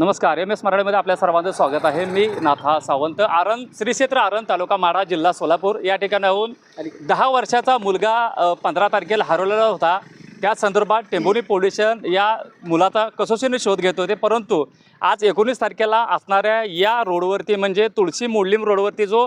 नमस्कार M S मराठीमध्ये आपल्या सर्वांचं स्वागत आहे. मी नाथा सावंत आरण श्री क्षेत्र आरण तालुका माडा जिल्हा सोलापूर. या ठिकाणाहून दहा वर्षाचा मुलगा पंधरा तारखेला हरवलेला होता. त्या संदर्भात टेंभोली पोलीस स्टेशन या मुलाचा कसोशीने शोध घेत होते. परंतु आज एकोणीस तारखेला असणाऱ्या या रोडवरती म्हणजे तुळशी मोडलीम रोडवरती जो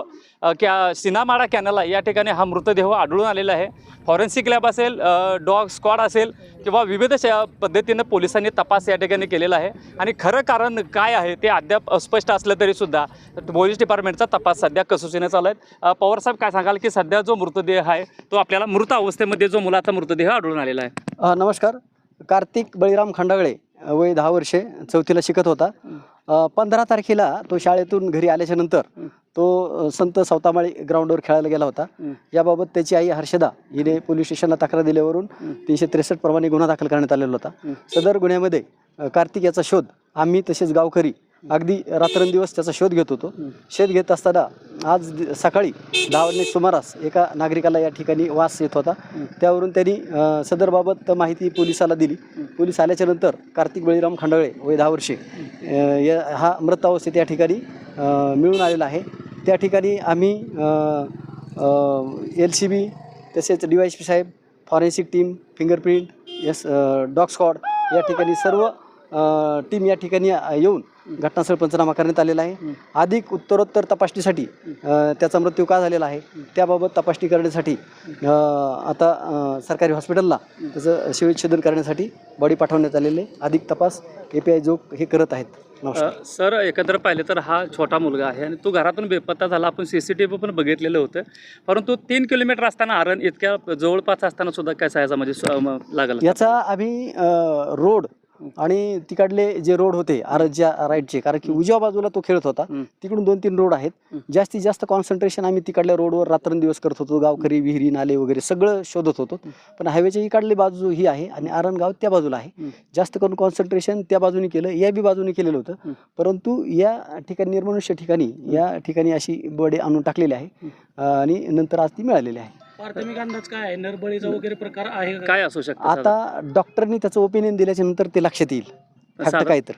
कॅ सिनामाडा कॅनल आहे या ठिकाणी हा मृतदेह आढळून आलेला आहे. फॉरेन्सिक लॅब असेल डॉग स्क्वॉड असेल किंवा विविध श पद्धतीनं पोलिसांनी तपास या ठिकाणी केलेला आहे. आणि खरं कारण काय आहे ते अद्याप अस्पष्ट असलं तरीसुद्धा पोलीस डिपार्टमेंटचा तपास सध्या कसोशीने चालू आहे. अ, पवारसाहेब काय सांगाल की सध्या जो मृतदेह आहे तो आपल्याला मृत अवस्थेमध्ये जो मुलाचा मृतदेह आढळून आलेला आहे? नमस्कार. कार्तिक बळीराम खंडागळे वय दहा वर्षे चौथीला शिकत होता. पंधरा तारखेला तो शाळेतून घरी आल्याच्यानंतर तो संत सावतामाळी ग्राउंडवर खेळायला गेला होता. याबाबत त्याची आई हर्षदा हिने पोलीस स्टेशनला तक्रार दिल्यावरून तीनशे त्रेसष्ट प्रमाणे गुन्हा दाखल करण्यात आलेला होता. सदर गुन्ह्यामध्ये कार्तिक याचा शोध आम्ही तसेच गावकरी अगदी रात्रंदिवस त्याचा शोध घेत होतो. शोध घेत असताना आज दि- सकाळी दहा वाजणे सुमारास एका नागरिकाला या ठिकाणी वास येत होता. त्यावरून त्यांनी सदरबाबत माहिती पोलिसाला दिली. पोलीस आल्याच्यानंतर कार्तिक बळीराम खांडवळे वय दहा वर्षे या हा मृत अवस्थेत या ठिकाणी मिळून आलेला आहे. त्या ठिकाणी आम्ही एल सी बी तसेच डी वाय एस पी साहेब फॉरेन्सिक टीम फिंगरप्रिंट यस डॉग स्कॉड या ठिकाणी सर्व टीम या ठिकाणी येऊन घटनास्थळ पंचनामा करण्यात आलेला आहे. अधिक उत्तरोत्तर तपासणीसाठी त्याचा मृत्यू का झालेला आहे त्याबाबत तपासणी करण्यासाठी आता सरकारी हॉस्पिटलला त्याचं शिवच्छेदन करण्यासाठी बॉडी पाठवण्यात आलेले अधिक तपास ए पी आय जो हे करत आहेत. सर एकंदर पाहिलं तर हा छोटा मुलगा आहे आणि तो घरातून बेपत्ता झाला. आपण सी सी टी व्ही पण बघितलेलं होतं. परंतु तीन किलोमीटर असताना आरण इतक्या जवळपास असताना सुद्धा काय सायचा म्हणजे लागला? याचा आम्ही रोड आणि तिकडले जे रोड होते आरच्या राईटचे कारण की उजव्या बाजूला तो खेळत होता. तिकडून दोन तीन रोड आहेत. जास्तीत जास्त कॉन्सन्ट्रेशन आम्ही तिकडल्या रोडवर रात्रंदिवस करत होतो. गावकरी विहिरी नाले वगैरे सगळं शोधत होतो. पण हायवेच्या इकडली बाजू ही आहे आणि आरण गाव त्या बाजूला आहे. जास्त करून कॉन्सन्ट्रेशन त्या बाजूने केलं या बी बाजूने केलेलं. होतं. परंतु या ठिकाणी निर्मनुष्य ठिकाणी या ठिकाणी अशी बडे आणून टाकलेली आहे. आणि नंतर आज ती मिळालेली आहे. प्राथमिक अंदाज काय आहे? नरबळीचा वगैरे प्रकार आहे का? काय असू शकतं आता डॉक्टरनी त्याचं ओपिनियन दिल्याच्या नंतर ते लक्षात येईल. फॅक्ट साधारण- काय तर.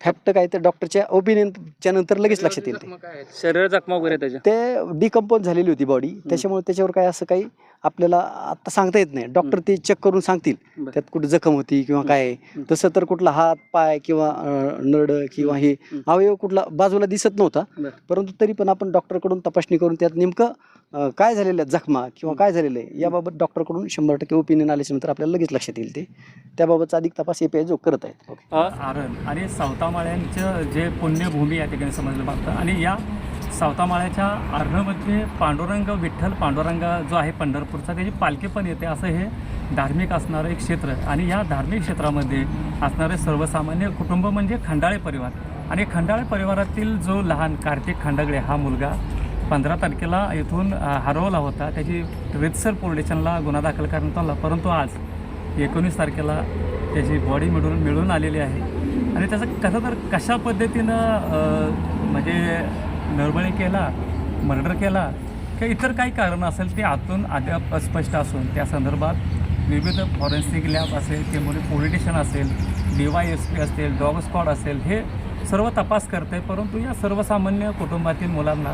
फॅक्ट काय तर डॉक्टरच्या ओपिनियनच्या नंतर लगेच लक्षात येईल ते. शरीर जखमा वगैरे त्याच्या? ते डिकम्पोज झालेली होती बॉडी त्याच्यामुळे त्याच्यावर काय असं काही आपल्याला आता सांगता येत नाही. डॉक्टर ते चेक करून सांगतील. बरं. त्यात कुठे जखम होती किंवा काय आहे. तसं तर कुठला हात पाय किंवा अं, नड किंवा हे. अवयव कुठला बाजूला दिसत नव्हता. परंतु तरी पण आपण डॉक्टरकडून तपासणी करून त्यात नेमकं अं, काय झालेलं आहे? जखमा किंवा काय झालेलं आहे? याबाबत डॉक्टरकडून शंभर टक्के ओपिनियन आल्याच्यानंतर आपल्याला लगेच लक्षात येईल ते. त्याबाबतचा अधिक तपास ए जो करत आहेत. आरण आणि सावतामाळ्यांचं जे पुण्यभूमी या ठिकाणी समजलं जातं आणि या सावतामाळ्याच्या आरणमध्ये पांडुरंग विठ्ठल पांडुरंग जो आहे पंढरपूरचा त्याची पालखी पण येते असं हे धार्मिक असणारं एक क्षेत्र. आणि या धार्मिक क्षेत्रामध्ये असणारे सर्वसामान्य कुटुंब म्हणजे खंडाळे परिवार. आणि खंडाळे परिवारातील जो लहान कार्तिक खंडागळे हा मुलगा पंधरा तारखेला इथून हरवला होता. त्याची रितसर पोलीस स्टेशनला गुन्हा दाखल करण्यात आला. परंतु आज एकोणीस तारखेला त्याची बॉडी मिळून मिळून आलेली आहे. आणि त्याचं कसं तर कशा पद्धतीनं म्हणजे नरबळी केला मर्डर केला किंवा इतर काही कारण असेल ते आतून अद्याप अस्पष्ट असून त्या संदर्भात विविध फॉरेन्सिक लॅब असेल किंवा पोलीस स्टेशन असेल डी वाय एस पी असेल डॉग स्क्वॉड असेल हे सर्व तपास करते परंतु या सर्वसामान्य कुटुंबातील मुलांना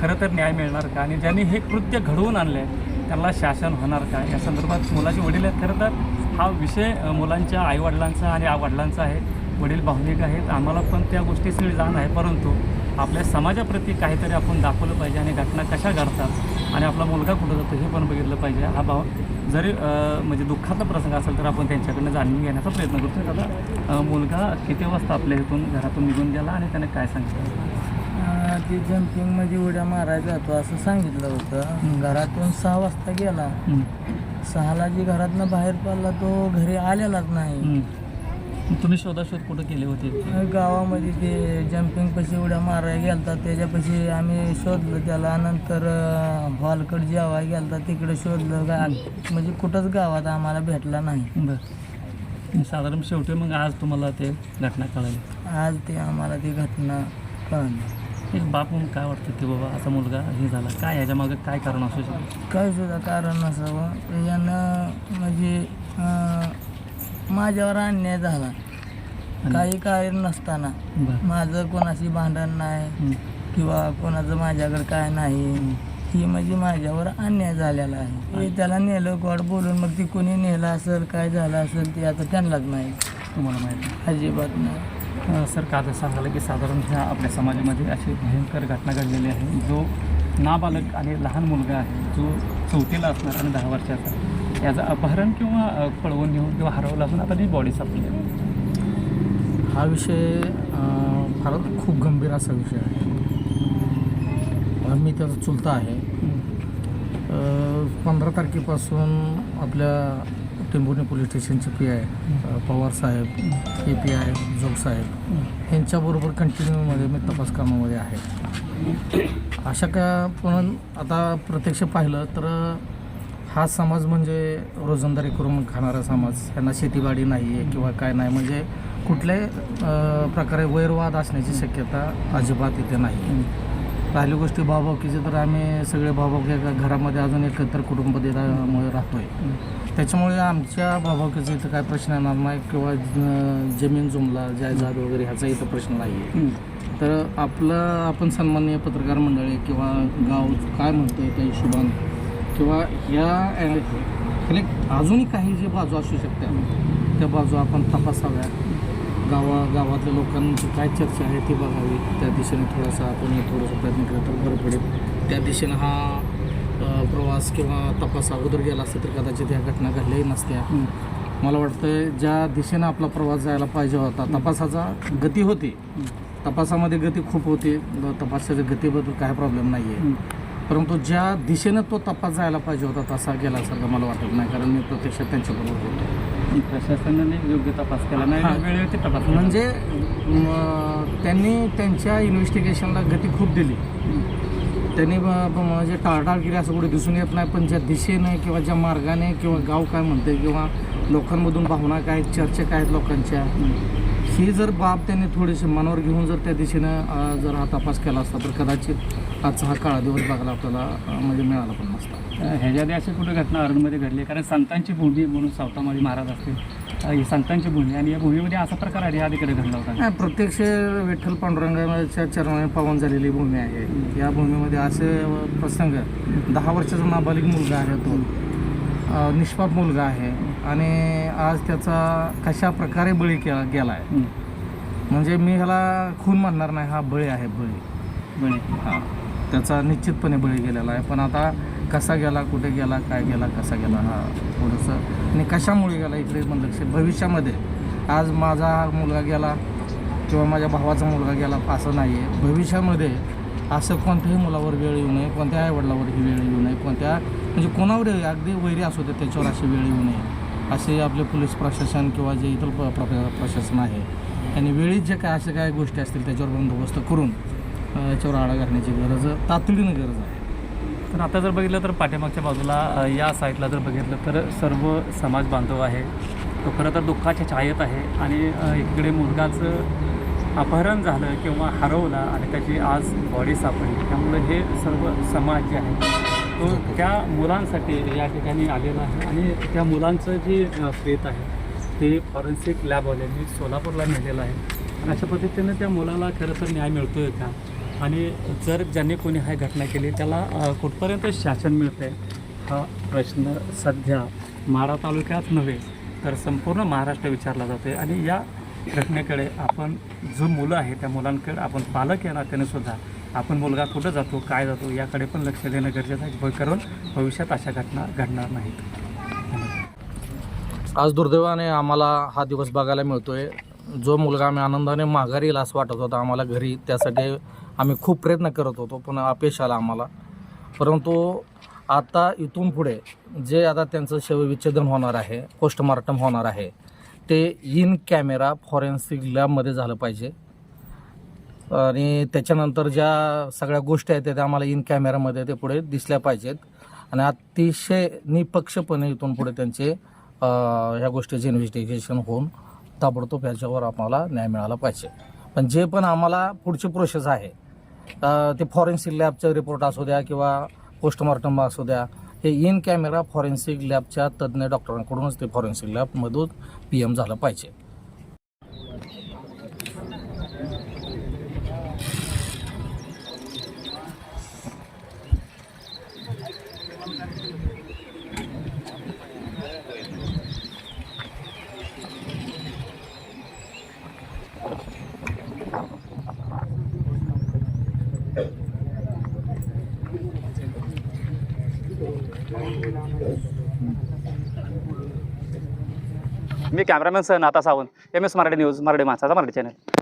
खरं तर न्याय मिळणार का? आणि ज्यांनी हे कृत्य घडवून आणले त्यांना शासन होणार का? या संदर्भात मुलाचे वडील आहेत खरं तर हा विषय मुलांच्या आईवडिलांचा आणि आईवडिलांचा आहे वडील भावनिक आहेत. आम्हाला पण त्या गोष्टीची जाण आहे परंतु आपल्या समाजाप्रती काहीतरी आपण दाखवलं पाहिजे आणि घटना कशा घडतात आणि आपला मुलगा कुठं जातो हे पण बघितलं पाहिजे. हा भाव जरी म्हणजे दुःखाचा प्रसंग असेल तर आपण त्यांच्याकडनं जाणून घेण्याचा प्रयत्न करतो दादा मुलगा किती वाजता आपल्या इथून घरातून निघून गेला आणि त्याने काय सांगितलं? ते जम्पिंगमध्ये उड्या मारायचा होतो असं सांगितलं होतं. घरातून सहा वाजता गेला. सहाला जी घरातनं बाहेर पडला तो घरी आलेलाच नाही. तुम्ही शोधाशोध कुठं केले होते? गावामध्ये ते जम्पिंग पशी उड्या मारायला गेलता त्याच्यापाशी आम्ही शोधलं त्याला. नंतर हॉलकडे जेव्हा गेलता तिकडे शोधलं गा म्हणजे कुठंच गावात आम्हाला भेटला नाही. बरं. साधारण शेवटी मग आज तुम्हाला ते घटना कळाली. आज ते आम्हाला ती घटना कळली. एक बाप म्हणून काय वाटतं की बाबा? असा मुलगा हे झाला. काय ह्याच्या मागे काय कारण असू शकतं? काय सुद्धा कारण नसावं यानं म्हणजे अं, माझ्यावर अन्याय झाला. काही कारण नसताना. बरं. माझं कोणाशी भांडण नाही. किंवा कोणाचं माझ्याकडे काय नाही. ही म्हणजे माझ्यावर अन्याय झालेला आहे. हे त्याला नेलं गोड बोलून मग ती कोणी नेलं असेल काय झालं असेल ते आता त्यांनाच माहीत. तुम्हाला माहिती अजिबात नाही. अ, सर का सांगायला की साधारण ह्या आपल्या समाजामध्ये अशी भयंकर घटना घडलेली आहे. जो नाबालक आणि लहान मुलगा आहे जो चौथीला असणार आणि दहा वर्षाचा याचं अपहरण किंवा पळवून घेऊन किंवा हरवलं असून आता ती बॉडी सापडली. आहे. हा विषय फारच खूप गंभीर असा विषय आहे. मी त्याचा चुलता आहे. पंधरा तारखेपासून आपल्या टेंभुर्णी पोलीस स्टेशनचे पी आय पवार साहेब ए पी आय जोग साहेब यांच्याबरोबर कंटिन्यूमध्ये मी तपास कामामध्ये आहे. अशा का पण आता प्रत्यक्ष पाहिलं तर हा समाज म्हणजे रोजंदारी करून खाणारा समाज. त्यांना शेतीवाडी नाही आहे किंवा काय नाही. म्हणजे कुठल्याही प्रकारे वैरवाद असण्याची शक्यता अजिबात इथे नाही. राहिली गोष्टी भावभावकीचे तर आम्ही सगळे भावभावकी एका घरामध्ये अजून एकत्र कुटुंबामध्ये राहतोय. त्याच्यामुळे आमच्या भावभावकीचा इथं काय प्रश्न येणार नाही किंवा जमीन जुमला जायजाद वगैरे ह्याचा इथं प्रश्न नाही आहे. तर आपलं आपण सन्माननीय पत्रकार मंडळी किंवा गाव काय म्हणतंय त्या हिशोबान किंवा ह्या ह्याने अजूनही काही जे बाजू असू शकतात त्या बाजू आपण तपासाव्या गावा गावातल्या लोकांची काय चर्चा आहे ती बघावी. त्या दिशेने थोडासा आपण थोडंसं प्रयत्न केला तर बरं पडेल. त्या दिशेनं हा प्रवास किंवा तपास अगोदर गेला असता तर कदाचित ह्या घटना घडल्याही नसत्या. मला वाटतं ज्या दिशेनं आपला प्रवास जायला पाहिजे होता तपासाचा गती होती. तपासामध्ये गती खूप होती. तपासाच्या गतीबद्दल काय प्रॉब्लेम नाही आहे. परंतु ज्या दिशेनं तो तपास जायला पाहिजे होता तसा गेल्यासारखं मला वाटत नाही कारण मी प्रत्यक्षात त्यांच्याबरोबर होतो प्रशासनाने योग्य तपास केला नाही. वेळेवरती तपास. म्हणजे त्यांनी त्यांच्या इन्व्हेस्टिगेशनला गती खूप दिली त्यांनी म्हणजे टाळटाळगिरी असं कुठे दिसून येत नाही पण ज्या दिशेने किंवा ज्या मार्गाने किंवा गाव काय म्हणते किंवा लोकांमधून भावना काय आहेत, चर्चा काय आहेत लोकांच्या ही जर बाब त्यांनी थोडीशी मनावर घेऊन जर त्या दिशेनं जर हा तपास केला असता तर कदाचित आजचा हा काळा दिवस बघायला आपल्याला म्हणजे मिळाला पण नसता अ, ह्याच्या आधी अशी कुठे घटना अरणमध्ये घडली? कारण संतांची भूमी म्हणून सावतामाळी महाराज असतील. ही संतांची भूमी आणि या भूमीमध्ये असा प्रकार आधी आधीकडे घडला होता? प्रत्यक्ष विठ्ठल पांडुरंगाच्या चरणाने पावन झालेली भूमी आहे. या भूमीमध्ये असे प्रसंग. दहा वर्षाचा नाबालिक मुलगा आहे तो. निष्पाप मुलगा आहे. आणि आज त्याचा कशा प्रकारे बळी केला गेला आहे. म्हणजे मी ह्याला खून म्हणणार नाही हा बळी आहे बळी. बळे. हा. त्याचा निश्चितपणे बळी गेलेला आहे. पण आता कसा गेला कुठे गेला काय गेला कसा गेला हा थोडंसं आणि कशामुळे गेला इकडे पण लक्ष. भविष्यामध्ये आज माझा मुलगा गेला किंवा माझ्या भावाचा मुलगा गेला असं नाही आहे भविष्यामध्ये असं कोणत्याही मुलावर वेळ येऊ नये कोणत्या आईवडिलावर ही वेळ येऊ नये कोणत्या म्हणजे कोणावरही अगदी वैरी असू दे त्याच्यावर अशी वेळ येऊ नये. असे आपले पोलीस प्रशासन किंवा जे इतर प- प्र- प्रशासन आहे. आणि वेळीच जे काय अशा काय गोष्टी असतील त्याच्यावर बंदोबस्त करून याच्यावर आळा घालण्याची गरज तातडीनं गरज आहे. तर आता जर बघितलं तर पाठीमागच्या बाजूला या साईडला जर बघितलं तर सर्व समाज बांधव आहे. तो खरं तर दुःखाच्या छायेत आहे आणि इकडे मुलगाचं अपहरण झालं किंवा हरवला आणि त्याची आज बॉडी सापडली. त्यामुळे हे सर्व समाज जे आहे तो त्या मुलांसाठी या ठिकाणी आलेला आहे आणि त्या मुलांचं जे प्रेत आहे ते फॉरेन्सिक लॅबवाल्यांनी सोलापूरला नेलेलं आहे. आणि अशा पद्धतीनं त्या मुलाला खरं तर न्याय मिळतोय का? आणि जर ज्यांनी कोणी हा घटना केली त्याला कुठपर्यंत शासन मिळतं आहे हा प्रश्न सध्या माढा तालुक्यात नव्हे तर संपूर्ण महाराष्ट्र विचारला जातो आहे आणि या घटनेकडे आपण जो मुलं आहे त्या मुलांकडे आपण पालक या नात्याने सुद्धा आपण मुलगा कुठं जातो काय जातो याकडे पण लक्ष देणं गरजेचं आहे. कारण भविष्यात अशा घटना घडणार नाहीत. आज दुर्दैवाने आम्हाला हा दिवस बघायला मिळतोय. जो मुलगा आम्ही आनंदाने माघारी येईल असं वाटत होता आम्हाला घरी त्यासाठी आम्ही खूप प्रयत्न करत होतो पण अपयश आला आम्हाला. परंतु आता इथून पुढे जे आता त्यांचं शवविच्छेदन होणार आहे पोस्टमार्टम होणार आहे ते इन कॅमेरा फॉरेन्सिक लॅबमध्ये झालं पाहिजे. आणि त्याच्यानंतर ज्या सगळ्या गोष्टी आहेत त्या आम्हाला इन कॅमेरामध्ये ते पुढे दिसल्या पाहिजेत. आणि अतिशय निपक्षपणे इथून पुढे त्यांचे ह्या गोष्टीचे इन्व्हेस्टिगेशन होऊन ताबडतोब ह्याच्यावर आम्हाला न्याय मिळाला पाहिजे. पण जे पण आम्हाला पुढची प्रोसेस आहे ते फॉरेन्सिक लॅबचा रिपोर्ट असू द्या किंवा पोस्टमॉर्टम असू द्या हे इन कॅमेरा फॉरेन्सिक लॅबच्या तज्ज्ञ डॉक्टरांकडूनच ते फॉरेन्सिक लॅबमधून पी एम झालं पाहिजे. मी कॅमेरामॅन सह नाता Sawant M S Marathi news Marathi माणसाचा मराठी चॅनल